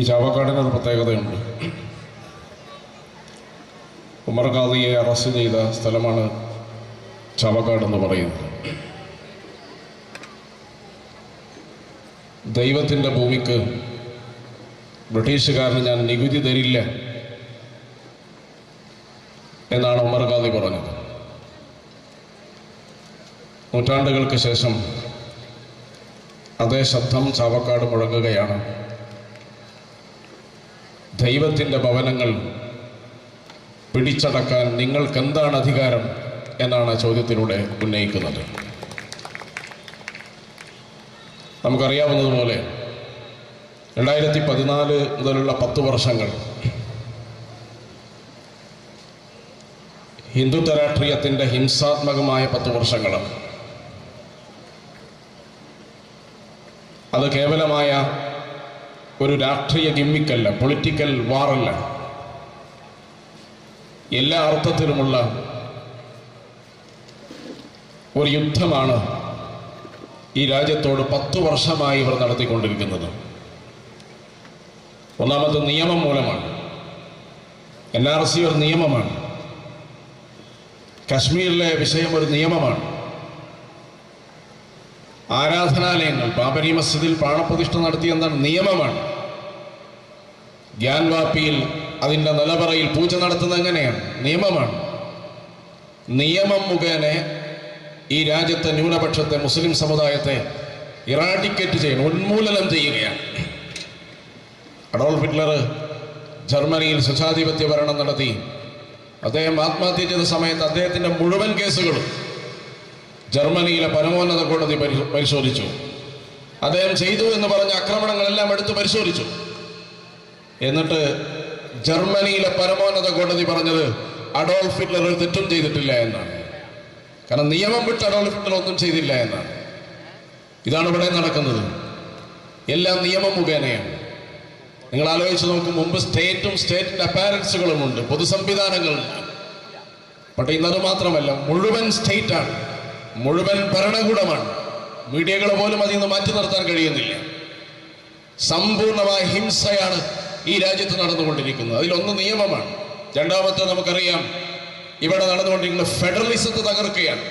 ഈ ചാവക്കാടിന് ഒരു പ്രത്യേകതയുണ്ട്. ഉമർ ഖാദിയെ അറസ്റ്റ് ചെയ്ത സ്ഥലമാണ് ചാവക്കാട് എന്ന് പറയുന്നത്. ദൈവത്തിന്റെ ഭൂമിക്ക് ബ്രിട്ടീഷുകാരന് ഞാൻ നികുതി തരില്ല എന്നാണ് ഉമർ ഖാദി പറഞ്ഞത്. നൂറ്റാണ്ടുകൾക്ക് ശേഷം അതേ ശബ്ദം ചാവക്കാട് മുഴങ്ങുകയാണ് ദൈവത്തിന്റെ ഭവനങ്ങൾ പിടിച്ചടക്കാൻ നിങ്ങൾക്ക് എന്താണ് അധികാരം എന്നാണ് ചോദ്യത്തിലൂടെ ഉന്നയിക്കുന്നത്. നമുക്കറിയാവുന്നതുപോലെ രണ്ടായിരത്തി പതിനാല് മുതലുള്ള പത്ത് വർഷങ്ങൾ ഹിന്ദുത്വ രാഷ്ട്രീയത്തിന്റെ ഹിംസാത്മകമായ പത്ത് വർഷങ്ങളാണ് അത് കേവലമായ ഒരു രാഷ്ട്രീയ ഗിമ്മിക്കല്ല പൊളിറ്റിക്കൽ വാറല്ല എല്ലാ അർത്ഥത്തിലുമുള്ള ഒരു യുദ്ധമാണ് ഈ രാജ്യത്തോട് പത്തു വർഷമായി ഇവർ നടത്തിക്കൊണ്ടിരിക്കുന്നത്. ഒന്നാമത് നിയമം മൂലമാണ്. എൻ ആർ സി ഒരു നിയമമാണ്. കശ്മീരിലെ വിഷയം ഒരു നിയമമാണ്. ആരാധനാലയങ്ങൾ ബാബരി മസ്ജിദിൽ പ്രാണപ്രതിഷ്ഠ നടത്തിയെന്ന നിയമമാണ്. ഗ്യാൻവാപ്പിയിൽ അതിന്റെ നിലപറയിൽ പൂജ നടത്തുന്നത് എങ്ങനെയാണ്? നിയമമാണ്. നിയമം മുഖേന ഈ രാജ്യത്തെ ന്യൂനപക്ഷത്തെ മുസ്ലിം സമുദായത്തെ ഇറാഡിക്കേറ്റ് ചെയ്യണം ഉന്മൂലനം ചെയ്യുകയാണ്. അഡോൾഫ് ഹിറ്റ്ലർ ജർമ്മനിയിൽ സ്വച്ഛാധിപത്യ ഭരണം നടത്തി. അദ്ദേഹം ആത്മഹത്യ ചെയ്ത സമയത്ത് അദ്ദേഹത്തിന്റെ മുഴുവൻ കേസുകളും ജർമ്മനിയിലെ പരമോന്നത കോടതി പരിശോധിച്ചു. അദ്ദേഹം ചെയ്തു എന്ന് പറഞ്ഞ ആക്രമണങ്ങളെല്ലാം എടുത്ത് പരിശോധിച്ചു. എന്നിട്ട് ജർമ്മനിയിലെ പരമോന്നത കോടതി പറഞ്ഞത് അഡോൾഫ് ഹിറ്റ്ലർ ഒരു തെറ്റും ചെയ്തിട്ടില്ല എന്നാണ്. കാരണം നിയമം വിട്ട് അഡോൾഫ് ഹിറ്റ്ലർ ഒന്നും ചെയ്തില്ല എന്നാണ്. ഇതാണ് ഇവിടെ നടക്കുന്നത്. എല്ലാം നിയമം മുഖേനയാണ്. നിങ്ങൾ ആലോചിച്ച് നോക്കും മുമ്പ് സ്റ്റേറ്റും സ്റ്റേറ്റിന്റെ അപ്പാരൻസുകളും ഉണ്ട് പൊതുസംവിധാനങ്ങളുണ്ട്. പക്ഷേ ഇന്നത് മാത്രമല്ല മുഴുവൻ സ്റ്റേറ്റാണ്. മുഴുവൻ ഭരണകൂടമാണ്. മീഡിയകൾ പോലും അതിൽ നിന്ന് മാറ്റി നിർത്താൻ കഴിയുന്നില്ല. സമ്പൂർണമായ ഹിംസയാണ് ഈ രാജ്യത്ത് നടന്നുകൊണ്ടിരിക്കുന്നത്. അതിലൊന്ന് നിയമമാണ്. രണ്ടാമത്തെ നമുക്കറിയാം ഇവിടെ നടന്നുകൊണ്ടിരിക്കുന്ന ഫെഡറലിസത്തെ തകർക്കുകയാണ്.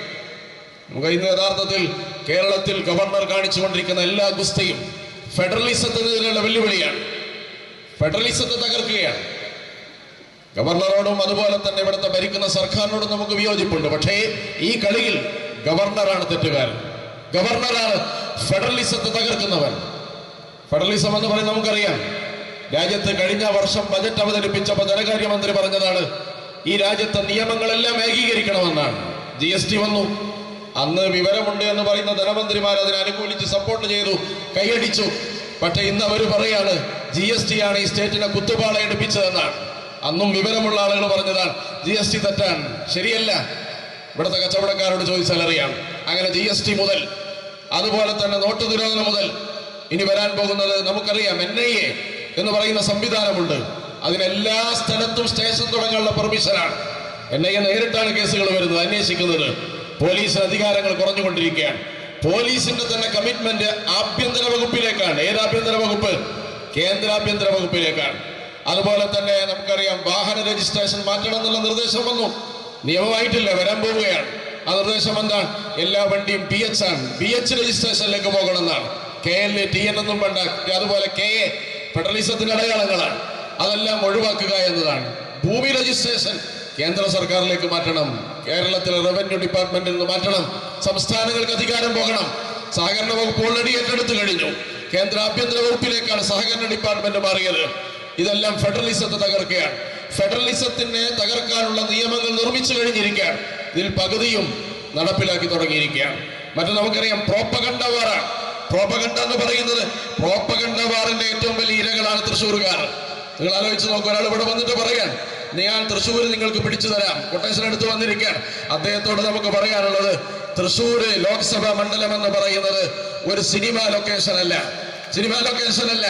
നമുക്ക് ഇന്ന് യഥാർത്ഥത്തിൽ കേരളത്തിൽ ഗവർണർ കാണിച്ചുകൊണ്ടിരിക്കുന്ന എല്ലാ ഗുസ്തയും ഫെഡറലിസത്തിനെതിരെയുള്ള വെല്ലുവിളിയാണ്. ഫെഡറലിസത്തെ തകർക്കുകയാണ്. ഗവർണറോടും അതുപോലെ തന്നെ ഇവിടുത്തെ ഭരിക്കുന്ന സർക്കാരിനോടും നമുക്ക് വിയോജിപ്പുണ്ട്. പക്ഷേ ഈ കളിയിൽ ഗവർണറാണ് തെറ്റുകാരൻ. ഗവർണറാണ് ഫെഡറലിസത്തെ തകർക്കുന്നവൻ. ഫെഡറലിസം എന്ന് പറയുന്നത് നമുക്കറിയാം രാജ്യത്ത് കഴിഞ്ഞ വർഷം ബജറ്റ് അവതരിപ്പിച്ചപ്പോൾ ധനകാര്യമന്ത്രി പറഞ്ഞതാണ് ഈ രാജ്യത്തെ നിയമങ്ങളെല്ലാം ഏകീകരിക്കണമെന്നാണ്. ജി എസ് ടി വന്നു. അന്ന് വിവരമുണ്ട് എന്ന് പറയുന്ന ധനമന്ത്രിമാർ അതിനെ അനുകൂലിച്ച് സപ്പോർട്ട് ചെയ്തു കൈയടിച്ചു. പക്ഷെ ഇന്ന് അവർ പറയാണ് ജി എസ് ടി ആണ് ഈ സ്റ്റേറ്റിനെ കുത്തുപാള എടുപ്പിച്ചതെന്നാണ്. അന്നും വിവരമുള്ള ആളുകൾ പറഞ്ഞതാണ് ജി എസ് ടി തെറ്റാണ്. ശരിയല്ല. ഇവിടുത്തെ കച്ചവടക്കാരോട് ചോദിച്ചാൽ അറിയാം. അങ്ങനെ ജി എസ് ടി മുതൽ അതുപോലെ തന്നെ നോട്ട് നിരോധനം മുതൽ ഇനി വരാൻ പോകുന്നത് നമുക്കറിയാം. എൻ ഐ എ എന്ന് പറയുന്ന സംവിധാനമുണ്ട്. അതിനെല്ലാ സ്ഥലത്തും സ്റ്റേഷൻ തുടങ്ങാനുള്ള പെർമിഷനാണ്. എൻ ഐ എ നേരിട്ടാണ് കേസുകൾ വരുന്നത് അന്വേഷിക്കുന്നത്. പോലീസ് അധികാരങ്ങൾ കുറഞ്ഞുകൊണ്ടിരിക്കുകയാണ്. പോലീസിന്റെ തന്നെ കമ്മിറ്റ്മെന്റ് ആഭ്യന്തര വകുപ്പിലേക്കാണ്. ഏത് ആഭ്യന്തര വകുപ്പ്? കേന്ദ്ര ആഭ്യന്തര വകുപ്പിലേക്കാണ്. അതുപോലെ തന്നെ നമുക്കറിയാം വാഹന രജിസ്ട്രേഷൻ മാറ്റണം എന്നുള്ള നിർദ്ദേശം വന്നു. നിയമമായിട്ടില്ല വരാൻ പോവുകയാണ്. ആ നിർദ്ദേശം എന്താണ്? എല്ലാ വണ്ടിയും പി എച്ച് ആണ്. പി എച്ച് രജിസ്ട്രേഷനിലേക്ക് പോകണമെന്നാണ്. കെ എൽ ടി എൻ ഒന്നും വേണ്ട. അതുപോലെ കെ എ ഫെഡറലിസത്തിന്റെ അടയാളങ്ങളാണ്. അതെല്ലാം ഒഴിവാക്കുക എന്നതാണ്. ഭൂമി രജിസ്ട്രേഷൻ കേന്ദ്ര സർക്കാരിലേക്ക് മാറ്റണം. കേരളത്തിലെ റവന്യൂ ഡിപ്പാർട്ട്മെന്റിൽ നിന്ന് മാറ്റണം. സംസ്ഥാനങ്ങൾക്ക് അധികാരം പോകണം. സഹകരണ വകുപ്പ് ഓൾറെഡി ഏറ്റെടുത്തു കഴിഞ്ഞു. കേന്ദ്ര ആഭ്യന്തര വകുപ്പിലേക്കാണ് സഹകരണ ഡിപ്പാർട്ട്മെന്റ് മാറിയത്. ഇതെല്ലാം ഫെഡറലിസത്തെ തകർക്കുകയാണ്. ഫെഡറലിസത്തിനെ തകർക്കാനുള്ള നിയമങ്ങൾ നിർമ്മിച്ചു കഴിഞ്ഞിരിക്കുകയാണ്. ഇതിൽ പകുതിയും നടപ്പിലാക്കി തുടങ്ങിയിരിക്കുകയാണ്. മറ്റു നമുക്കറിയാം പ്രോപ്പകണ്ട വാറാണ് പ്രോപ്പകണ്ട എന്ന് പറയുന്നത് പ്രോപ്പകണ്ട വാറിന്റെ ഏറ്റവും വലിയ ഇരകളാണ് തൃശ്ശൂർകാർ നിങ്ങൾ ആലോചിച്ച് നോക്കുക ഒരാൾ ഇവിടെ വന്നിട്ട് പറയാൻ ഞാൻ തൃശ്ശൂർ നിങ്ങൾക്ക് പിടിച്ചു തരാം. കൊട്ടേഷൻ എടുത്ത് വന്നിരിക്കാൻ അദ്ദേഹത്തോട് നമുക്ക് പറയാനുള്ളത് തൃശ്ശൂര് ലോക്സഭാ മണ്ഡലം എന്ന് പറയുന്നത് ഒരു സിനിമ ലൊക്കേഷൻ അല്ല സിനിമ ലൊക്കേഷൻ അല്ല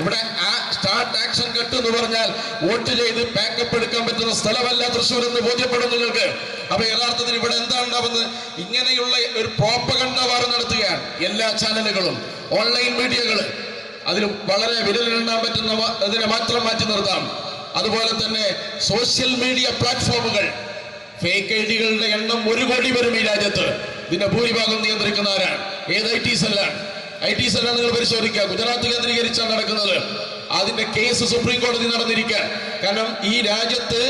ഇവിടെ ആ സ്റ്റാർട്ട് ആക്ഷൻ കട്ട് എന്ന് പറഞ്ഞാൽ വോട്ട് ചെയ്ത് പാക്കപ്പ് എടുക്കാൻ പറ്റുന്ന സ്ഥലമല്ല തൃശ്ശൂർ എന്ന് ബോധ്യപ്പെടും നിങ്ങൾക്ക്. അപ്പൊ യഥാർത്ഥത്തിൽ ഇവിടെ എന്താണ് ഉണ്ടാവുന്നത്? ഇങ്ങനെയുള്ള ഒരു പ്രോപ്പകണ്ട വാർ നടത്തുകയാണ് എല്ലാ ചാനലുകളും ഓൺലൈൻ മീഡിയകൾ അതിൽ വളരെ വിരലിലെണ്ണാൻ പറ്റുന്ന അതിനെ മാത്രം മാറ്റി നിർത്താം. അതുപോലെ തന്നെ സോഷ്യൽ മീഡിയ പ്ലാറ്റ്ഫോമുകൾ ഫേക്ക് ഐ ഡികളുടെ എണ്ണം ഒരു കോടി വരും ഈ രാജ്യത്ത്. ഇതിന്റെ ഭൂരിഭാഗം നിയന്ത്രിക്കുന്ന ആരാണ് ഏത് ഐ ടി സെല്ലാണ് ഐ ടി സെല്ലാണ് നിങ്ങൾ പരിശോധിക്കുക. ഗുജറാത്ത് കേന്ദ്രീകരിച്ചാണ് നടക്കുന്നത്. അതിന്റെ കേസ് സുപ്രീം കോടതി നടന്നിരിക്കാൻ. കാരണം ഈ രാജ്യത്ത്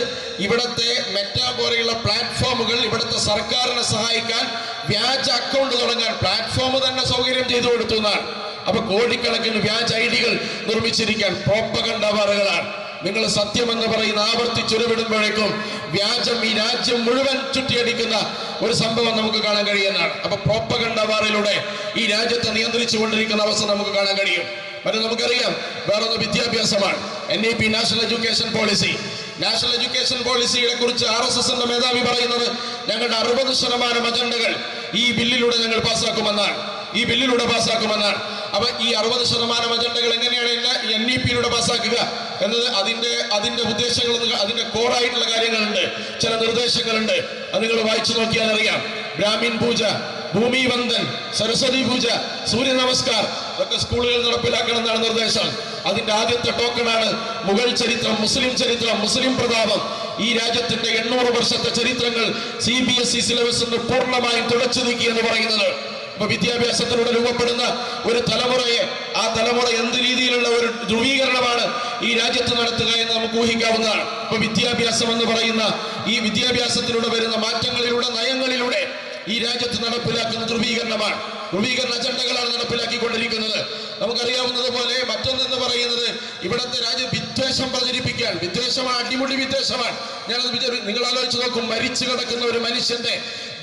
ഇവിടത്തെ മെറ്റ പോലെയുള്ള പ്ലാറ്റ്ഫോമുകൾ ഇവിടുത്തെ സർക്കാരിനെ സഹായിക്കാൻ വ്യാജ അക്കൗണ്ട് തുടങ്ങാൻ പ്ലാറ്റ്ഫോം തന്നെ സൗകര്യം ചെയ്തു കൊടുത്തു എന്നാണ്. അപ്പൊ കോടിക്കണക്കിന് വ്യാജ ഐ ഡികൾ നിർമ്മിച്ചിരിക്കാൻ പ്രോപ്പകണ്ട വാറുകളാണ് നിങ്ങൾ സത്യമെന്ന് പറയുന്ന ആവർത്തിച്ചുരുവിടുമ്പോഴേക്കും വ്യാജം ഈ രാജ്യം മുഴുവൻ ചുറ്റിയടിക്കുന്ന ഒരു സംഭവം നമുക്ക് കാണാൻ കഴിയുന്നതാണ്. അപ്പൊ പ്രോപ്പകണ്ട വാറിലൂടെ ഈ രാജ്യത്തെ നിയന്ത്രിച്ചു കൊണ്ടിരിക്കുന്ന അവസ്ഥ നമുക്ക് കാണാൻ കഴിയും. മറ്റേ നമുക്കറിയാം വേറൊന്ന് വിദ്യാഭ്യാസമാണ്. N E P national education policy national education പോളിസിയെ കുറിച്ച് ആർ എസ് എസിന്റെ മേധാവി പറയുന്നത് ഞങ്ങളുടെ അറുപത് ശതമാനം അജണ്ടകൾ ഈ ബില്ലിലൂടെ ഞങ്ങൾ പാസ്സാക്കുമെന്നാണ്. ഈ ബില്ലിലൂടെ പാസ്സാക്കുമെന്നാണ് അപ്പൊ ഈ അറുപത് ശതമാനം അജണ്ടകൾ എങ്ങനെയാണ് എൻ ഇ പിയിലൂടെ പാസ്സാക്കുക എന്നത് അതിന്റെ അതിന്റെ ഉദ്ദേശങ്ങൾ അതിന്റെ കോറായിട്ടുള്ള കാര്യങ്ങളുണ്ട്. ചില നിർദ്ദേശങ്ങളുണ്ട്. അത് നിങ്ങൾ വായിച്ചു നോക്കിയാൽ അറിയാം. ബ്രാഹ്മിൻ പൂജ ഭൂമി വന്ദൻ സരസ്വതി പൂജ സൂര്യ നമസ്കാർ ഇതൊക്കെ സ്കൂളുകളിൽ നടപ്പിലാക്കണം എന്നാണ് നിർദ്ദേശം. അതിന്റെ ആദ്യത്തെ ടോക്കണാണ് മുഗൾ ചരിത്രം മുസ്ലിം ചരിത്രം മുസ്ലിം പ്രതാപം. ഈ രാജ്യത്തിന്റെ എണ്ണൂറ് വർഷത്തെ ചരിത്രങ്ങൾ C B S E syllabus പൂർണമായും തുടച്ചു നീക്കി എന്ന് പറയുന്നത്. അപ്പൊ വിദ്യാഭ്യാസത്തിലൂടെ രൂപപ്പെടുന്ന ഒരു തലമുറയെ ആ തലമുറ എന്ത് രീതിയിലുള്ള ഒരു ധ്രുവീകരണമാണ് ഈ രാജ്യത്ത് നടത്തുക എന്ന് നമുക്ക് ഊഹിക്കാവുന്നതാണ്. ഇപ്പൊ വിദ്യാഭ്യാസം എന്ന് പറയുന്ന ഈ വിദ്യാഭ്യാസത്തിലൂടെ വരുന്ന മാറ്റങ്ങളിലൂടെ നയങ്ങളിലൂടെ ഈ രാജ്യത്ത് നടപ്പിലാക്കുന്ന ധ്രുവീകരണമാണ്. ധ്രുവീകരണ അജണ്ടകളാണ് നടപ്പിലാക്കിക്കൊണ്ടിരിക്കുന്നത്. നമുക്കറിയാവുന്നത് പോലെ മറ്റൊന്നെന്ന് പറയുന്നത് ഇവിടുത്തെ രാജ്യം വിദ്വേഷം പ്രചരിപ്പിക്കാൻ വിദ്വേഷമാണ് അടിമുടി വിദ്വേഷമാണ്. ഞാനത് നിങ്ങൾ ആലോചിച്ച് നോക്കും മരിച്ചു കിടക്കുന്ന ഒരു മനുഷ്യന്റെ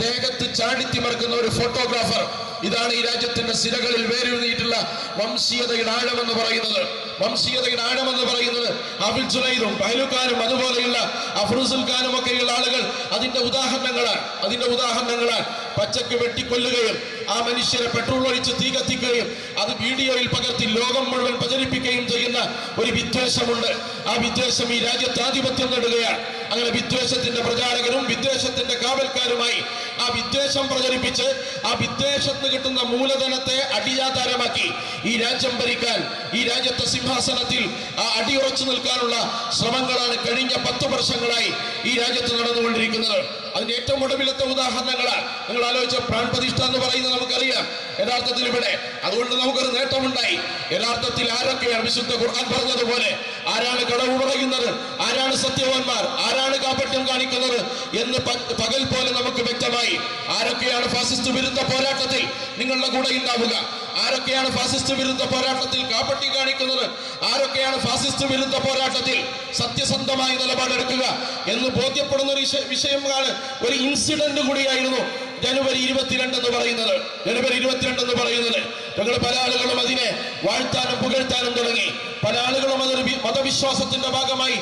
ദേഹത്ത് ചാടിത്തിമർക്കുന്ന ഒരു ഫോട്ടോഗ്രാഫർ ഇതാണ് ഈ രാജ്യത്തിന്റെ സിരകളിൽ വേരൂന്നിയിട്ടുള്ള വംശീയതയുടെ ആഴമെന്ന് പറയുന്നത്. വംശീയതയുടെ ആഴമെന്ന് പറയുന്നത് അബിൽ ജുനൈദും പഹലുഖാനും അതുപോലെയുള്ള അഫ്രൂസുൽ ഖാനും ഒക്കെയുള്ള ആളുകൾ അതിന്റെ ഉദാഹരണങ്ങളാണ്. അതിന്റെ ഉദാഹരണങ്ങളാണ്. പച്ചക്ക് വെട്ടിക്കൊല്ലുകയും ആ മനുഷ്യരെ പെട്രോൾ ഒഴിച്ച് തീ കത്തിക്കുകയും അത് വീഡിയോയിൽ പകർത്തി ലോകം മുഴുവൻ പ്രചരിപ്പിക്കുകയും ചെയ്യുന്ന ഒരു വിദ്വേഷമുണ്ട്. ആ വിദ്വേഷം ഈ രാജ്യത്ത് ആധിപത്യം നേടുകയാണ്. അങ്ങനെ വിദ്വേഷത്തിന്റെ പ്രചാരകരും വിദ്വേഷത്തിന്റെ കാവൽക്കാരുമായി ആ വിദ്വേഷം പ്രചരിപ്പിച്ച് ആ വിദ്വേഷത്തിന് കിട്ടുന്ന മൂലധനത്തെ അടിയാധാരമാക്കി ഈ രാജ്യം ഭരിക്കാൻ ഈ രാജ്യത്തെ സിംഹാസനത്തിൽ ആ അടി ഉറച്ചു നിൽക്കാനുള്ള ശ്രമങ്ങളാണ് കഴിഞ്ഞ പത്ത് വർഷങ്ങളായി ഈ രാജ്യത്ത് നടന്നുകൊണ്ടിരിക്കുന്നത്. അതിന്റെ ഏറ്റവും ഒടുവിലത്തെ ഉദാഹരണങ്ങളാണ്. നിങ്ങൾ ആലോചിച്ച പ്രാൺപ്രതിഷ്ഠ എന്ന് പറയുന്നത് നമുക്കറിയാം. യഥാർത്ഥത്തിൽ ഇവിടെ അതുകൊണ്ട് നമുക്കൊരു നേട്ടമുണ്ടായി. യഥാർത്ഥത്തിൽ ആരൊക്കെയാണ് വിശുദ്ധ ഖുർആൻ പറഞ്ഞതുപോലെ? ആരാണ് കടവ് പറയുന്നത്? ആരാണ് സത്യവാന്മാർ ആരാണ് കാപട്യം കാണിക്കുന്നത്? എന്ന് പകൽ പോലെ നമുക്ക് വ്യക്തമായി ആരൊക്കെയാണ് ഫാസിസ്റ്റ് വിരുദ്ധ പോരാട്ടത്തിൽ നിങ്ങളുടെ കൂടെ ഉണ്ടാവുക? ആരൊക്കെയാണ് ഫാസിസ്റ്റ് വിരുദ്ധ പോരാട്ടത്തിൽ കാപ്പട്ടി കാണിക്കുന്നത്? ആരൊക്കെയാണ് ഫാസിസ്റ്റ് വിരുദ്ധ പോരാട്ടത്തിൽ സത്യസന്ധമായി നിലപാടെടുക്കുക എന്ന് ബോധ്യപ്പെടുന്ന ഒരു വിഷ- വിഷയമാണ് ഒരു ഇൻസിഡന്റ് കൂടിയായിരുന്നു ജനുവരി ഇരുപത്തിരണ്ട് എന്ന് പറയുന്നത്. ജനുവരി ഇരുപത്തിരണ്ട് എന്ന് പറയുന്നത്. ഞങ്ങൾ പല ആളുകളും അതിനെ വാഴ്ത്താനും പുകഴ്ത്താനും തുടങ്ങി. പല ആളുകളും അതൊരു മതവിശ്വാസത്തിന്റെ ഭാഗമായി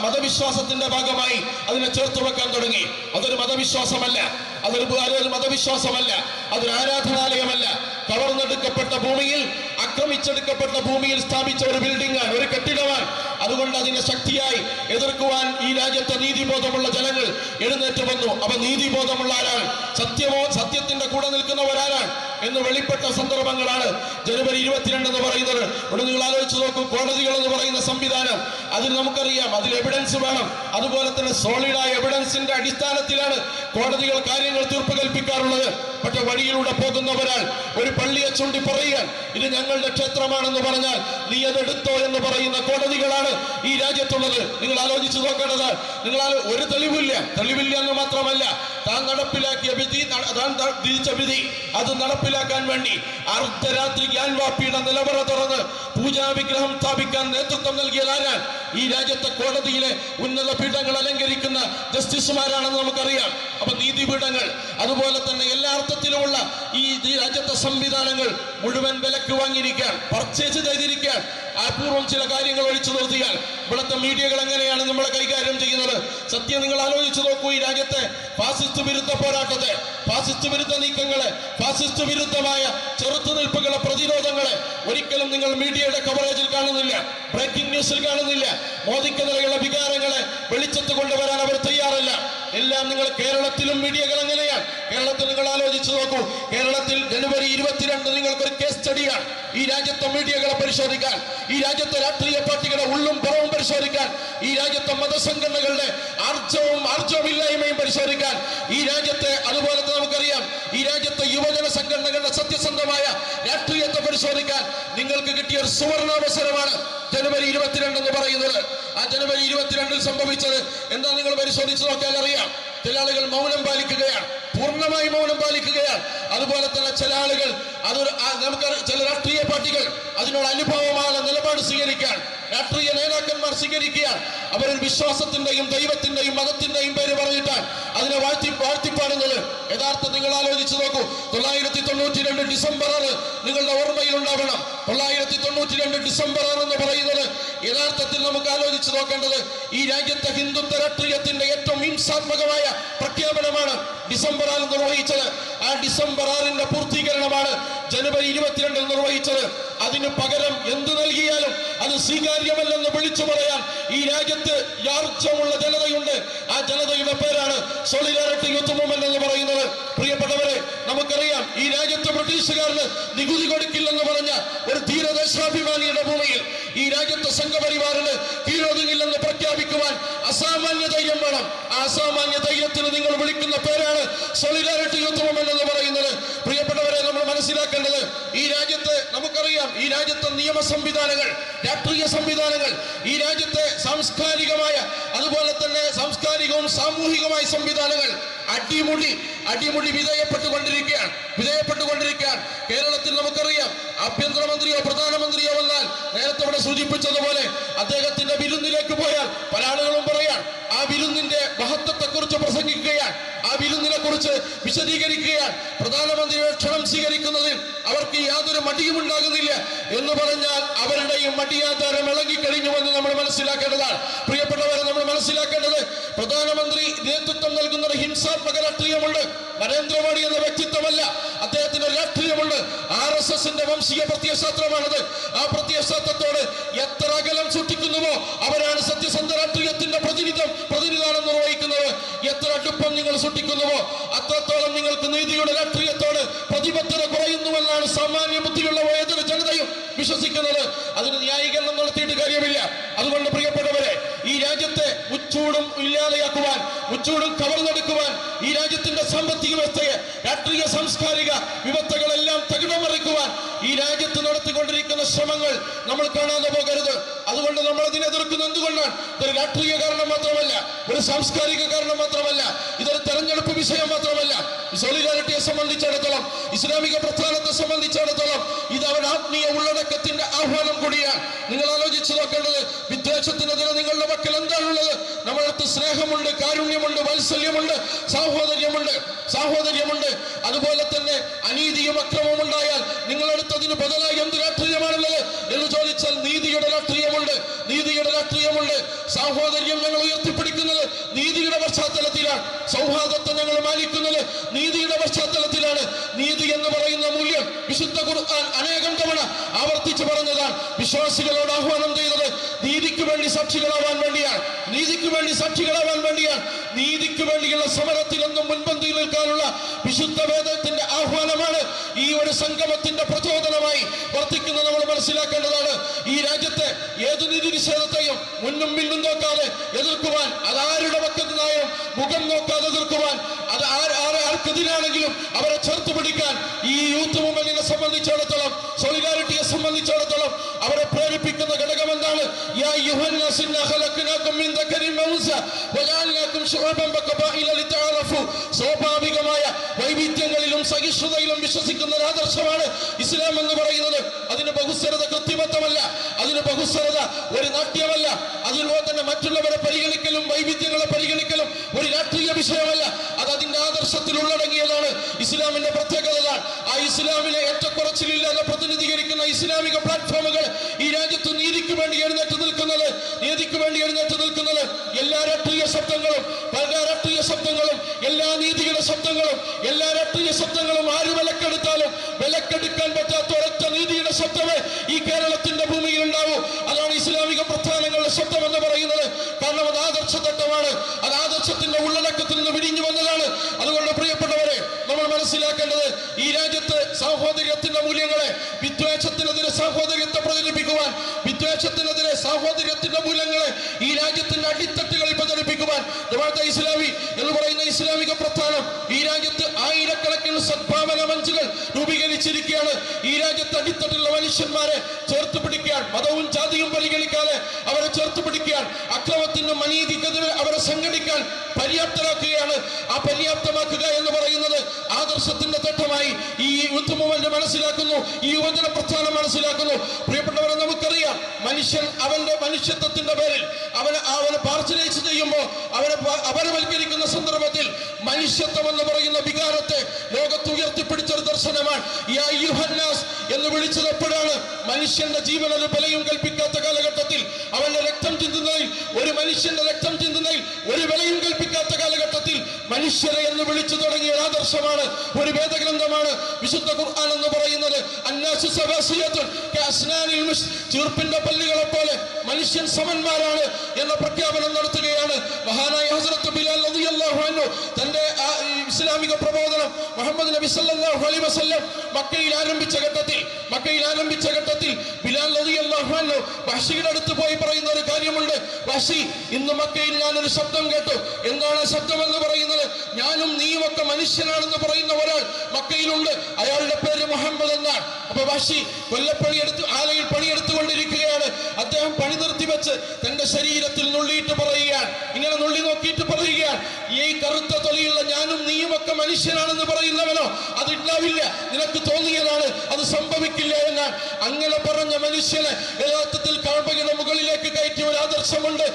മതവിശ്വാസത്തിന്റെ ഭാഗമായി അതിനെ ചേർത്ത് വെക്കാൻ തുടങ്ങി. അതൊരു മതവിശ്വാസമല്ല. അതൊരു അതൊരു മതവിശ്വാസമല്ല. അതൊരു ആരാധനാലയമല്ല. കവർന്നെടുക്കപ്പെട്ട ഭൂമിയിൽ ആക്രമിച്ചെടുക്കപ്പെട്ട ഭൂമിയിൽ സ്ഥാപിച്ച ഒരു ബിൽഡിംഗ് ഒരു കെട്ടിടമാണ്. അതുകൊണ്ട് അതിനെ ശക്തിയായി എതിർക്കുവാൻ ഈ രാജ്യത്തെ നീതിബോധമുള്ള ജനങ്ങൾ എഴുന്നേറ്റ് വന്നു. അവ നീതിബോധമുള്ള ആരാണ്? സത്യമോ സത്യത്തിന്റെ കൂടെ നിൽക്കുന്നവരാരാണ്? എന്ന് വെളിപ്പെട്ട സന്ദർഭങ്ങളാണ് ജനുവരി ഇരുപത്തിരണ്ട് എന്ന് പറയുന്നത്. ഇവിടെ നിങ്ങൾ ആലോചിച്ച് നോക്കൂ കോടതികൾ എന്ന് പറയുന്ന സംവിധാനം അതിന് നമുക്കറിയാം അതിൽ എവിഡൻസ് വേണം. അതുപോലെ തന്നെ സോളിഡായ എവിഡൻസിന്റെ അടിസ്ഥാനത്തിലാണ് കോടതികൾ കാര്യങ്ങൾ തീർപ്പ് കൽപ്പിക്കാറുള്ളത് പക്ഷെ വഴിയിലൂടെ പോകുന്ന ഒരാൾ ഒരു പള്ളിയെ ചൂണ്ടി പറയുക ഇത് ഞങ്ങളുടെ ക്ഷേത്രമാണെന്ന് പറഞ്ഞാൽ നീ അതെടുത്തോ എന്ന് പറയുന്ന കോടതികളാണ് ഈ രാജ്യത്തുള്ളത്. നിങ്ങൾ ആലോചിച്ച് നോക്കേണ്ടത് നിങ്ങൾ ഒരു തെളിവില്ല. തെളിവില്ല എന്ന് മാത്രമല്ല താൻ നടപ്പിലാക്കിയ വിധി താൻ വിധിച്ച വിധി അത് നടപ്പിലാക്കാൻ വേണ്ടി അർദ്ധരാത്രി ഗ്യാൻവാപ്പിയുടെ നിലവറ തുറന്ന് പൂജാ വിഗ്രഹം സ്ഥാപിക്കാൻ നേതൃത്വം നൽകിയത് ആരാണ്? ഈ രാജ്യത്തെ കോടതിയിലെ ഉന്നത പീഠങ്ങൾ അലങ്കരിക്കുന്ന ജസ്റ്റിസുമാരാണെന്ന് നമുക്കറിയാം. അപ്പൊ നീതിപീഠങ്ങൾ അതുപോലെ തന്നെ എല്ലാ അർത്ഥത്തിലുമുള്ള ഈ രാജ്യത്തെ സംവിധാനങ്ങൾ മുഴുവൻ വിലക്ക് വാങ്ങിയിരിക്കാൻ പർച്ചേസ് ചെയ്തിരിക്കാൻ അപൂർവം ചില കാര്യങ്ങൾ ഒഴിച്ചു നിർത്തിയാൽ ഇവിടുത്തെ മീഡിയകൾ എങ്ങനെയാണ് നമ്മളെ കൈകാര്യം ചെയ്യുന്നത്? സത്യം നിങ്ങൾ ആലോചിച്ചു നോക്കൂ ഈ രാജ്യത്തെ ഫാസിസ്റ്റ് വിരുദ്ധ പോരാട്ടത്തെ ഫാസിസ്റ്റ് വിരുദ്ധ നീക്കങ്ങളെ ഫാസിസ്റ്റ് വിരുദ്ധമായ ചെറുത്തുനിൽപ്പുകളെ പ്രതിരോധങ്ങളെ ഒരിക്കലും നിങ്ങൾ മീഡിയയുടെ കവറേജിൽ കാണുന്നില്ല ബ്രേക്കിംഗ് ന്യൂസിൽ കാണുന്നില്ല. മോദിക്കെതിരെയുള്ള വികാരങ്ങളെ വെളിച്ചത്ത് കൊണ്ടുവരാൻ അവർ തയ്യാറല്ല. എല്ലാം നിങ്ങൾ കേരളത്തിലും മീഡിയകൾ എങ്ങനെയാണ്? കേരളത്തിൽ നിങ്ങൾ ആലോചിച്ചു നോക്കൂ. കേരളത്തിൽ ജനുവരി ഇരുപത്തിരണ്ട് നിങ്ങൾക്കൊരു കേസ് സ്റ്റഡിയാണ്. ഈ രാജ്യത്തെ മീഡിയകളെ പരിശോധിക്കാൻ ഈ രാജ്യത്തെ രാഷ്ട്രീയ പാർട്ടികളുടെ ഉള്ളും പുറവും പരിശോധിക്കാൻ ഈ രാജ്യത്തെ മതസംഘടനകളുടെ ആർജവും ആർജവമില്ലായ്മയും പരിശോധിക്കാൻ ഈ രാജ്യത്തെ അതുപോലെ തന്നെ നമുക്കറിയാം ഈ രാജ്യത്തെ യുവജന സംഘടനകളുടെ സത്യസന്ധമായ രാഷ്ട്രീയത്തെ പരിശോധിക്കാൻ നിങ്ങൾക്ക് കിട്ടിയ ഒരു സുവർണാവസരമാണ് ജനുവരി ഇരുപത്തിരണ്ട് എന്ന് പറയുന്നത്. ആ ജനുവരി ഇരുപത്തിരണ്ടിൽ സംഭവിച്ചത് എന്താ നിങ്ങൾ പരിശോധിച്ച് നോക്കിയാൽ അറിയാം ചില ആളുകൾ മൗനം പാലിക്കുകയാണ്. പൂർണമായി മൗനം പാലിക്കുകയാണ്. അതുപോലെ തന്നെ ചില ആളുകൾ അതൊരു നമുക്ക് ചില രാഷ്ട്രീയ പാർട്ടികൾ അതിനോട് അനുഭവമാണ് നിലപാട് സ്വീകരിക്കാൻ രാഷ്ട്രീയ നേതാക്കന്മാർ സ്വീകരിക്കുകയാണ്. അവരൊരു വിശ്വാസത്തിന്റെയും ദൈവത്തിന്റെയും മതത്തിന്റെയും പേര് പറഞ്ഞിട്ടാണ് അതിനെ വാഴ്ത്തി വാഴ്ത്തിപ്പാടുന്നത്. യഥാർത്ഥം നിങ്ങൾ ആലോചിച്ച് നോക്കൂ. തൊള്ളായിരത്തി തൊണ്ണൂറ്റി രണ്ട് ഡിസംബർ ആറ് നിങ്ങളുടെ ഓർമ്മയിൽ ഉണ്ടാവണം. തൊള്ളായിരത്തി തൊണ്ണൂറ്റി രണ്ട് ഡിസംബർ ആറ് എന്ന് പറയുന്നത് യഥാർത്ഥത്തിൽ നമുക്ക് ആലോചിച്ച് നോക്കേണ്ടത് ഈ രാജ്യത്തെ ഹിന്ദുത്വ രാഷ്ട്രീയത്തിന്റെ ഏറ്റവും ഹിംസാത്മകമായ പ്രഖ്യാപനമാണ് ഡിസംബർ ആറ് നിർവഹിച്ചത്. ആ ഡിസംബർ ആറിന്റെ പൂർത്തീകരണമാണ് ജനുവരി ഇരുപത്തിരണ്ടിൽ നിർവഹിച്ചത്. അതിന് പകരം എന്ത് നൽകിയാലും അത് സ്വീകാര്യമല്ലെന്ന് വിളിച്ചു പറയാൻ ഈ രാജ്യത്ത് യാർജമുള്ള ജനതയുണ്ട്. ആ ജനതയുടെ പേരാണ് സോളിഡാരിറ്റി യൂത്ത് മൂവ്മെന്റ് എന്ന് പറയുന്നത്. പ്രിയപ്പെട്ടവരെ നമുക്കറിയാം ഈ രാജ്യത്ത് ബ്രിട്ടീഷുകാരന് നികുതി കൊടുക്കില്ലെന്ന് പറഞ്ഞ ഒരു ധീരദേശാഭിമാനിയുടെ ഭൂമിയിൽ ഈ രാജ്യത്തെ സംഘപരിവാറിന് കീഴൊതുങ്ങില്ലെന്ന് പ്രഖ്യാപിക്കുവാൻ അസാമാന്യ ധൈര്യം വേണം. ആ അസാമാന്യ ധൈര്യത്തിന് നിങ്ങൾ വിളിക്കുന്ന പേരാണ് സോളിഡാരിറ്റി യുദ്ധം എന്ന് പറയുന്നത്. പ്രിയപ്പെട്ടവരെ നമ്മൾ മനസ്സിലാക്കേണ്ടത് ഈ രാജ്യത്ത് നമുക്കറിയാം ഈ രാജ്യത്തെ നിയമ സംവിധാനങ്ങൾ രാഷ്ട്രീയ സംവിധാനങ്ങൾ ഈ രാജ്യത്തെ സാംസ്കാരികമായ അതുപോലെ തന്നെ സാംസ്കാരികവും സാമൂഹികമായ സംവിധാനങ്ങൾ അടിമുടി അടിമുടി വിധേയപ്പെട്ടുകൊണ്ടിരിക്കുകയാണ് വിധേയപ്പെട്ടുകൊണ്ടിരിക്കുകയാണ്. കേരളത്തിൽ നമുക്കറിയാം ആഭ്യന്തരമന്ത്രിയോ പ്രധാനമന്ത്രിയോ വന്നാൽ നേരത്തെ ഇവിടെ സൂചിപ്പിച്ചതുപോലെ അദ്ദേഹത്തിന്റെ വിരുന്നിലേക്ക് പോയാൽ പല ആളുകളും പറയാൻ ആ വിരുന്നിന്റെ മഹത്വത്തെ കുറിച്ച് പ്രസംഗിക്കുകയാണ് ആ വിരുന്നിനെ കുറിച്ച് വിശദീകരിക്കുകയാണ്. പ്രധാനമന്ത്രിയുടെ ക്ഷണം സ്വീകരിക്കുന്നതിൽ അവർക്ക് യാതൊരു മടിയും ഉണ്ടാകുന്നില്ല എന്ന് പറഞ്ഞാൽ അവരുടെയും മടിയാധാരം ഇളകിക്കഴിഞ്ഞുവെന്ന് നമ്മൾ മനസ്സിലാക്കേണ്ടതാണ്. പ്രിയപ്പെട്ടവരെ മനസ്സിലാക്കേണ്ടത് പ്രധാനമന്ത്രി നേതൃത്വം നൽകുന്ന ഒരു ഹിംസാത്മക രാഷ്ട്രീയമുണ്ട്. നരേന്ദ്രമോദി എന്ന വ്യക്തിത്വമല്ല അദ്ദേഹത്തിന്റെ രാഷ്ട്രീയമുണ്ട്. ആർ എസ് എസിന്റെ വംശീയ പ്രത്യയശാസ്ത്രമാണത് ആ പ്രത്യയശാസ്ത്രത്തോട് എത്ര അകലം സൂക്ഷിക്കുന്നുവോ അവരാണ് സത്യസന്ധ രാഷ്ട്രീയത്തിന്റെ പ്രതിനിധം പ്രതിനിധാനം നിർവഹിക്കുന്നത്. എത്ര അടുപ്പം നിങ്ങൾ സൂക്ഷിക്കുന്നുവോ അത്രത്തോളം നിങ്ങൾക്ക് നീതിയുടെ രാഷ്ട്രീയത്തോട് പ്രതിബദ്ധത കുറയുന്നുവെന്നാണ് സാമാന്യ ബുദ്ധിയുള്ള ഏതൊരു ജനതയും വിശ്വസിക്കുന്നത്. അതിന് ന്യായീകരണം നടത്തിയിട്ട് കാര്യമില്ല. അതുകൊണ്ട് ഉച്ചൂടും ഇല്ലാതെയാക്കുവാൻ മുച്ചൂടും കവർന്നെടുക്കുവാൻ ഈ രാജ്യത്തിന്റെ സാമ്പത്തിക വ്യവസ്ഥയെ രാഷ്ട്രീയ സാംസ്കാരിക വിവസ്ഥകളെല്ലാം തകിടമറിക്കുവാൻ ഈ രാജ്യത്ത് നടത്തിക്കൊണ്ടിരിക്കുന്ന ശ്രമങ്ങൾ നമ്മൾ കാണാതെ പോകരുത്. അതുകൊണ്ട് നമ്മൾ അതിനെ എതിർക്കുന്നത് എന്തുകൊണ്ടാണ്? ഇതൊരു രാഷ്ട്രീയ കാരണം മാത്രമല്ല ഒരു സാംസ്കാരിക കാരണം മാത്രമല്ല ഇതൊരു തെരഞ്ഞെടുപ്പ് വിഷയം മാത്രമല്ല. സോളിഡാരിറ്റിയെ സംബന്ധിച്ചിടത്തോളം ഇസ്ലാമിക പ്രസ്ഥാനത്തെ സംബന്ധിച്ചിടത്തോളം ഇത് അവരുടെ ആത്മീയ ഉള്ളടക്കത്തിന്റെ ആഹ്വാനം കൂടിയാണ്. നിങ്ങൾ ആലോചിച്ച് നോക്കേണ്ടത് വിദ്വേഷത്തിനെതിരെ നിങ്ങളുടെ പക്കൽ എന്താണുള്ളത്? നമ്മളടുത്ത് സ്നേഹമുണ്ട് കാരുണ്യമുണ്ട് വാത്സല്യമുണ്ട് സാഹോദര്യമുണ്ട് സാഹോദര്യമുണ്ട്. അതുപോലെ തന്നെ അനീതിയും അക്രമവും ഉണ്ടായാൽ നിങ്ങളടുത്ത് അതിന് ബദലായി എന്ത് രാഷ്ട്രീയമാണുള്ളത് എന്ന് ചോദിച്ചാൽ നീതിയുടെ രാഷ്ട്രീയമുണ്ട് നീതിയുടെ രാഷ്ട്രീയമുണ്ട് സാഹോദര്യം ഞങ്ങൾ ഉയർത്തിപ്പിടിക്കുന്നത് നീതിയുടെ പശ്ചാത്തലത്തിലാണ് സൗഹാർദ്ദത്തെ ഞങ്ങൾ മാനിക്കുന്നത് നീതിയുടെ പശ്ചാത്തലത്തിലാണ് നീതി എന്ന് പറയുന്ന മൂല്യം വിശുദ്ധ ഖുർആൻ അനേകം തവണ ആവർത്തിച്ചു പറഞ്ഞതാണ് വിശ്വാസികളോട് ആഹ്വാനം ചെയ്തത് നീതിക്ക് വേണ്ടി സാക്ഷികളാവാൻ വേണ്ടിയാണ്. നീതിക്ക് വേണ്ടി സാക്ഷികളാവാൻ വേണ്ടിയാണ്. നീതിക്ക് വേണ്ടിയുള്ള സമരത്തിൽ എന്നും മുൻപന്തിയിൽ നിൽക്കാനുള്ള വിശുദ്ധ വേദത്തിന്റെ ആഹ്വാനമാണ് ഈ ഒരു സംഗമത്തിന്റെ പ്രചോദനമായി വർത്തിക്കുന്നത് നമ്മൾ മനസ്സിലാക്കേണ്ടതാണ്. ഈ രാജ്യത്തെ ഏത് നീതി നിഷേധത്തെയും മുന്നും പിന്നും നോക്കാതെ എതിർക്കുവാൻ അതാരുടെ പക്കത്തിനായും മുഖം നോക്കാതെ എതിർക്കുവാൻ അത് ആർക്കെതിരാണെങ്കിലും അവരെ ചേർത്ത് പിടിക്കാൻ ഈ യൂത്ത് മൂവ്മെന്റിനെ സംബന്ധിച്ചിടത്തോളം സോളിഡാരിറ്റിയെ സംബന്ധിച്ചിടത്തോളം അവരെ സ്വാഭാവികമായ വൈവിധ്യങ്ങളിലും സഹിഷ്ണുതയിലും വിശ്വസിക്കുന്ന ഒരു ആദർശമാണ് ഇസ്ലാം എന്ന് പറയുന്നത്. അതിന് ബഹുസ്വരത കൃത്രിമത്വമല്ല. അതിന് ബഹുസ്വരത ഒരു നാട്യമല്ല. അതുപോലെ തന്നെ മറ്റുള്ളവരെ പരിഗണിക്കലും വൈവിധ്യങ്ങളെ പരിഗണിക്കലും ഒരു രാഷ്ട്രീയ വിഷയമല്ല. അത് അതിന്റെ ആദർശത്തിൽ ഉള്ളടങ്ങിയതാണ് ഇസ്ലാമിന്റെ പ്രത്യേകത ആ ഇസ്ലാമിലെ ഏറ്റക്കുറച്ചിലില്ലാതെ പ്രതിനിധീകരിക്കുന്ന ഇസ്ലാമിക പ്ലാറ്റ്ഫോമുകൾ ഈ രാജ്യത്ത് നീതിക്ക് വേണ്ടി എഴുന്നേറ്റ് നിൽക്കുന്നത് നീതിക്ക് വേണ്ടി എഴുന്നേറ്റ് ശബ്ദങ്ങളും പല രാഷ്ട്രീയ ശബ്ദങ്ങളും എല്ലാ നീതിയുടെ ശബ്ദങ്ങളും എല്ലാ രാഷ്ട്രീയ ശബ്ദങ്ങളും ആര് വിലക്കെടുത്താലും വിലക്കെടുക്കാൻ പറ്റാത്ത ഒരൊറ്റ നീതിയുടെ ശബ്ദമേ ഈ കേരളത്തിന്റെ ഭൂമിയിൽ ഉണ്ടാവൂ. അതാണ് ഇസ്ലാമിക പ്രസ്ഥാനങ്ങളുടെ ശബ്ദം എന്ന് പറയുന്നത്. കാരണം അത് ആദർശ തത്വമാണ് അത് ആദർശത്തിന്റെ ഉള്ളടക്കത്തിൽ നിന്ന് വിടിഞ്ഞു വന്നതാണ്. അതുകൊണ്ട് പ്രിയപ്പെട്ടവരെ നമ്മൾ മനസ്സിലാക്കേണ്ടത് ഈ രാജ്യത്ത് സാഹോദര്യത്തിന്റെ മൂല്യങ്ങളെ വിദ്വേഷത്തിനെതിരെ സാഹോദര്യത്തെ പ്രചരിപ്പിക്കുവാൻ വിദ്വേഷത്തിനെതിരെ സാഹോദര്യത്തിന്റെ മൂല്യങ്ങളെ ഈ രാജ്യത്തിന്റെ അടിത്തട്ടുകളിൽ പ്രചരിപ്പിക്കുവാൻ ജമാഅത്തെ ഇസ്ലാമി എന്ന് പറയുന്ന ഇസ്ലാമിക പ്രസ്ഥാനം ഈ രാജ്യത്ത് ആയിരക്കണക്കിന് സദ്ഭാവന മഞ്ചുകൾ രൂപീകരിച്ചിരിക്കുകയാണ്. ഈ രാജ്യത്ത് അടിത്തട്ടിലുള്ള മനുഷ്യന്മാരെ ചേർത്ത് പിടിക്കാൻ മതവും ജാതിയും പരിഗണിക്കാതെ അവരെ ചേർത്ത് പിടിക്കാൻ അക്രമത്തിനും അനീതിക്കെതിരെ അവരെ സംഘടിക്കാൻ പര്യാപ്തരാക്കുകയാണ്. ആ പര്യാപ്തമാക്കുക എന്ന് പറയുന്നത് ആദർശത്തിന്റെ തട്ടമായി ഈ യൂത്ത് മനസ്സിലാക്കുന്നു ഈ യുവജന പ്രസ്ഥാനം മനസ്സിലാക്കുന്നു. പ്രിയപ്പെട്ടവരെ നമുക്കറിയാം മനുഷ്യൻ അവന്റെ മനുഷ്യത്വത്തിന്റെ പേരിൽ അവനെ അവനെ പാർസലൈസ് ചെയ്യുമ്പോൾ അവനെ അപരവൽക്കരിക്കുന്ന സന്ദർഭത്തിൽ മനുഷ്യത്വം എന്ന് പറയുന്ന വികാരത്തെ ലോകത്ത് ഉയർത്തിപ്പിടിച്ച ഒരു ദർശനമാണ് എന്ന് വിളിച്ചത് എപ്പോഴാണ്? മനുഷ്യന്റെ ജീവനൊരു വിലയും കൽപ്പിക്കാത്ത കാലഘട്ടത്തിൽ അവന്റെ രക്തം ചിന്തുന്നതിൽ ഒരു മനുഷ്യന്റെ രക്തം ചിന്തുന്നതിൽ ഒരു വിലയും കൽപ്പിക്കാത്ത കാലഘട്ടത്തിൽ മനുഷ്യരെ എന്ന് വിളിച്ചു തുടങ്ങിയ ആദർശമാണ് ഒരു വേദഗ്രന്ഥമാണ് വിശുദ്ധ ഖുർആൻ എന്ന് പറയുന്നത് ചീർപ്പിന്റെ പല്ലുകളെ പോലെ മനുഷ്യൻ സമന്മാരാണ് എന്ന പ്രഖ്യാപനം നടത്തുകയാണ്. മഹാനായ ഹസ്രത്ത് ബിലാൽ തന്റെ ഇസ്ലാമിക പ്രബോധനം മുഹമ്മദ് നബി സല്ലല്ലാഹു അലൈഹി വസല്ലം മക്കയിൽ ആരംഭിച്ച ഘട്ടത്തിൽ മക്കയിൽ ആരംഭിച്ച ഘട്ടത്തിൽ ബിലാൽ റളിയല്ലാഹു അൻഹു വഹ്ഷിയുടെ അടുത്ത് പോയി പറയുന്ന ഒരു കാര്യമുണ്ട്. വഹ്ഷി ഇന്ന് മക്കയിൽ ഞാനൊരു ശബ്ദം കേട്ടു. എന്താണ് ശബ്ദം എന്ന് പറയുന്നത്? ഞാനും നീയുമൊക്കെ മനുഷ്യനാണെന്ന് പറയുന്ന ഒരാൾ മക്കയിലുണ്ട്. അയാളുടെ പേര് മുഹമ്മദ് എന്നാണ്. അപ്പൊ വഹ്ഷി കൊല്ലപ്പണി എടുത്ത് ആലയിൽ പണിയെടുത്തുകൊണ്ടിരിക്കുകയാണ്. അദ്ദേഹം പണി നിർത്തി വെച്ച് തന്റെ ശരീരത്തിൽ നുള്ളിയിട്ട് പറയുകയാണ്. ഇങ്ങനെ നുള്ളി നോക്കിയിട്ട് പറയുകയാണ്. ഈ കറുത്ത തൊലിയുള്ള ഞാനും നീയും ഒക്കെ മനുഷ്യനാണെന്ന് പറയുന്നവനോ? അത് ഉണ്ടാവില്ല നിനക്ക് തോന്നിയതാണ്. അത് സംഭവിക്കില്ല എന്ന്. അങ്ങനെ പറഞ്ഞ മനുഷ്യനെ യഥാർത്ഥത്തിൽ കാഴ്പയുടെ മുകളിലേക്ക് കയറ്റിയ ഒരു ആദർശമുണ്ട്.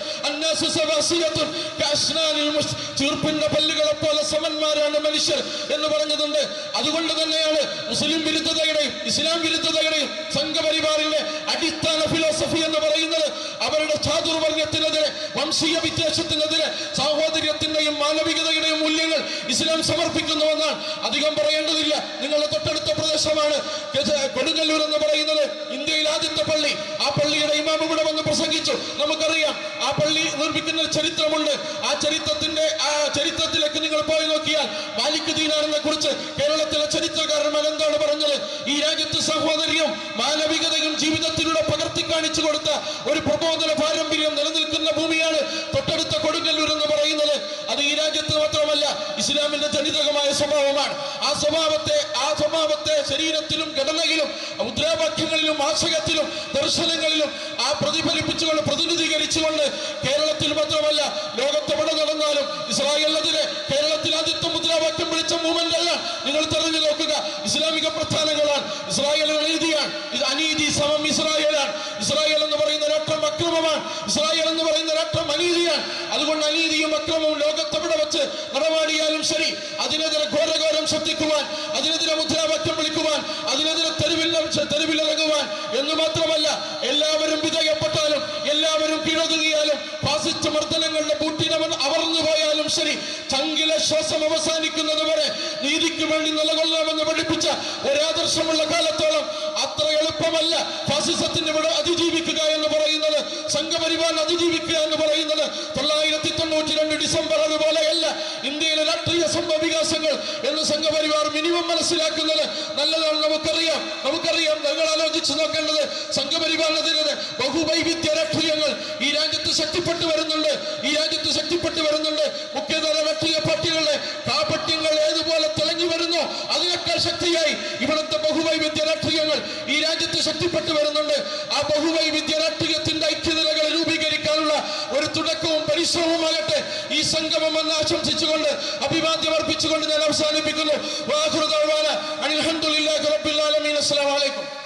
ചീർപ്പിന്റെ പല്ലുകളെ പോലെ സമന്മാരാണ് മനുഷ്യർ എന്ന് പറഞ്ഞതുണ്ട്. അതുകൊണ്ട് തന്നെയാണ് മുസ്ലിം വിരുദ്ധതയുടെയും ഇസ്ലാം വിരുദ്ധതയുടെയും സംഘപരിവാറിന്റെ അടിസ്ഥാന ഫിലോസഫി എന്ന് പറയുന്നത്. അവരുടെ ചാതുർവർഗത്തിനെതിരെ വംശീയ വിദ്വേഷത്തിനെതിരെ സാഹോദര്യത്തിന്റെയും മാനവികതയുടെയും മൂല്യങ്ങൾ ഇസ്ലാം സമർപ്പിക്കുന്നുവെന്നാണ് അധികം പറയേണ്ടതില്ല. നിങ്ങളുടെ തൊട്ടടുത്ത പ്രദേശമാണ്. കൊടുങ്ങല്ലൂർ എന്ന് പറയുന്നത് ഇന്ത്യയിൽ ആദ്യത്തെ പള്ളി. ആ പള്ളിയുടെ ഇമാം ഇവിടെ വന്ന് പ്രസംഗിച്ചു. നമുക്കറിയാം ആ പള്ളി നിർമ്മിക്കുന്ന ചരിത്രമുണ്ട്. ആ ചരിത്രത്തിന്റെ ആ ചരിത്രത്തിലേക്ക് നിങ്ങൾ പോയി നോക്കിയാൽ മാലിക് ദീനാറിനെ കുറിച്ച് കേരളത്തിലെ ചരിത്രകാരന്മാർ എന്താണ് പറഞ്ഞത്? ഈ രാജ്യത്ത് സഹോദര്യവും മാനവികതയും ജീവിതത്തിലൂടെ പകർത്തി കാണിച്ചു കൊടുത്ത ഒരു പ്രബോധന പാരമ്പര്യം നിലനിൽക്കുന്ന ഭൂമിയാണ് തൊട്ടടുത്ത കൊടുങ്ങല്ലൂർ എന്ന് പറയുന്നത്. അത് ഈ രാജ്യത്ത് മാത്രമല്ല ഇസ്ലാമിന്റെ ജനിതകമായ സ്വഭാവമാണ്. ആ സ്വഭാവത്തെ ആ സ്വഭാവത്തെ ശരീരത്തിലും ഘടനയിലും മുദ്രാവാക്യങ്ങളിലും ആശയത്തിലും ദർശനങ്ങളിലും ആ പ്രതിഫലിപ്പിച്ചുകൊണ്ട് പ്രതിനിധീകരിച്ചുകൊണ്ട് കേരളത്തിൽ മാത്രമല്ല ലോകത്തെവിടെ നടന്നാലും ഇസ്രായേലിനെതിരെ കേരളത്തിൽ ആദ്യത്തെ മുദ്രാവാക്യം വിളിച്ച മൂവ്മെന്റ് അല്ല. നിങ്ങൾ തെരഞ്ഞു നോക്കുക ഇസ്ലാമിക പ്രസ്ഥാനങ്ങളാണ്. ഇസ്രായേലുകൾ എഴുതിയാണ് അനീതി സമം ഇസ്രായേലാണ്. ഇസ്രായേൽ എന്ന് പറയുന്ന രാഷ്ട്രം അക്രമമാണ് ഇസ്രായേൽ എന്ന് പറയുന്ന രാഷ്ട്രം അനീതിയാണ്. അതുകൊണ്ട് അനീതിയും അക്രമവും ലോകത്തെവിടെ വെച്ച് നടമാടിയാലും ശരി അതിനെതിരെ ഘോരഘോരം ശ്രദ്ധിക്കുവാൻ അതിനെതിരെ മുദ്രാവാക്യം വിളിക്കുവാൻ അതിനെതിരെ തെരുവിൽ തെരുവിലിറങ്ങുവാൻ എന്ന് മാത്രമല്ല എല്ലാവരും വിധേയപ്പെട്ടാലും എല്ലാവരും കീഴൊതുങ്ങിയാലും ഫാസിസ്റ്റ് മർദ്ദനങ്ങളുടെ കൂട്ടിനവൻ അവർന്നു പോയാലും ശരി ചങ്കിലെ ശ്വാസം അവസാനിക്കുന്നത് വരെ നീതിക്ക് വേണ്ടി നിലകൊള്ളണമെന്ന് പഠിപ്പിച്ച ഒരാദർശമുള്ള കാലത്തോളം അത്ര എളുപ്പമല്ല ഫാസിസത്തിന്റെ ഇവിടെ അതിജീവിക്കുക എന്ന് പറയുന്നത്. സംഘപരിവാർ അതിജീവിക്കുക എന്ന് പറയുന്നത് തൊള്ളായിരത്തി തൊണ്ണൂറ്റി രണ്ട് ഡിസംബർ അതുപോലെയല്ല. ഇന്ത്യയിലെ രാഷ്ട്രീയ സംഭവവികാസങ്ങൾ എന്ന് സംഘപരിവാർ മിനിമം മനസ്സിലാക്കുന്നത് നല്ലതാണ്. നമുക്കറിയാം നമുക്കറിയാം ഞങ്ങൾ ആലോചിച്ച് നോക്കേണ്ടത് സംഘപരിവാറിനെതിരെ ബഹുവൈവിധ്യ രാഷ്ട്രീയങ്ങൾ ഈ രാജ്യത്ത് ശക്തിപ്പെട്ടു വരുന്നുണ്ട്. ഈ രാജ്യത്ത് ശക്തിപ്പെട്ടു വരുന്നുണ്ട്. മുഖ്യതര രാഷ്ട്രീയ പാർട്ടികളുടെ കാപട്യങ്ങൾ ഏതുപോലെ തിളങ്ങി വരുന്നു അതിനേക്കാൾ ശക്തിയായി ഇവിടുത്തെ ബഹുവൈവിധ്യ രാഷ്ട്രീയങ്ങൾ ഈ രാജ്യത്ത് ശക്തിപ്പെട്ടു വരുന്നുണ്ട്. ആ ബഹുവൈവിധ്യ രാഷ്ട്രീയത്തിന്റെ ഐക്യനിലകൾ ഒരു തുടക്കവും പരിശ്രമവുമാകട്ടെ ഈ സംഗമം എന്ന് ആശംസിച്ചുകൊണ്ട് അഭിവാദ്യം അർപ്പിച്ചുകൊണ്ട് ഞാൻ അവസാനിപ്പിക്കുന്നു.